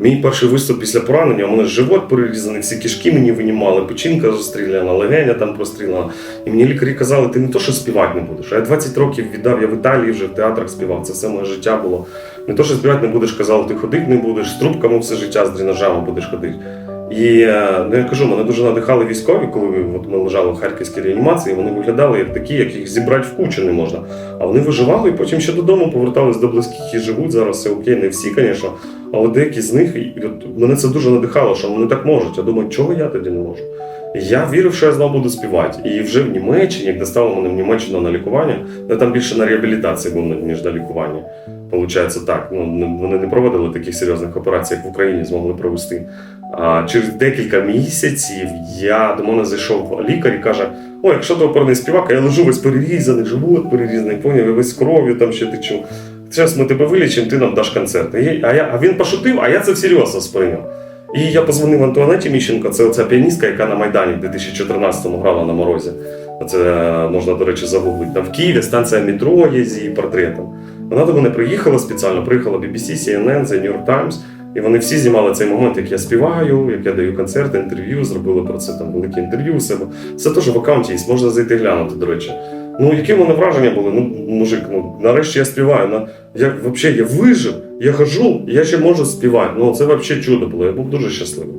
Мій перший виступ після поранення, у мене живот перерізаний, всі кишки мені винімали, печінка розстріляна, легеня там простріляна. І мені лікарі казали, ти не то, що співати не будеш. А я 20 років віддав, я в Італії вже в театрах співав, це все моє життя було. Не то, що співати не будеш, казали, ти ходити не будеш, з трубками все життя, з дренажами будеш ходити. І е, ну, я кажу, мене дуже надихали військові, коли от ми лежали в харківській реанімації, вони виглядали як такі, яких зібрати в кучу не можна. А вони виживали і потім ще додому повертались до близьких і живуть. Зараз все окей, не всі, звісно. Але деякі з них, мене це дуже надихало, що вони так можуть. Я думаю, чого я тоді не можу? Я вірив, що я знову буду співати. І вже в Німеччині, як доставили мене в Німеччину на лікування, я там більше на реабілітації був ніж на лікуванні. Получається так. Ну вони не проводили таких серйозних операцій, як в Україні змогли провести. А через декілька місяців я до мене зайшов лікар і каже: Ой, якщо ти оперний співак, я лежу весь перерізаний, живот перерізаний, поняв, я весь кров'ю там ще течу. Зараз ми тебе вилічимо, ти нам даш концерт. І а, я, а він пошутив, а я це всерйоз сприйняв. І я позвонив Антуанеті Міщенко, це оця піаністка, яка на Майдані в 2014-му грала на морозі. Це е, можна, до речі, загуглити. Там в Києві станція метро є з її портретом. Вона до мене приїхала спеціально, приїхала BBC, CNN, The New York Times. І вони всі знімали цей момент, як я співаю, як я даю концерти, інтерв'ю, зробили про це там велике інтерв'ю у себе. Це теж в аккаунті є, можна зайти глянути, до речі. Ну, які в мене враження були? Ну, мужик, ну нарешті я співаю. На, я взагалі я вижив, я хожу, я ще можу співати. Ну, це взагалі чудо було. Я був дуже щасливий.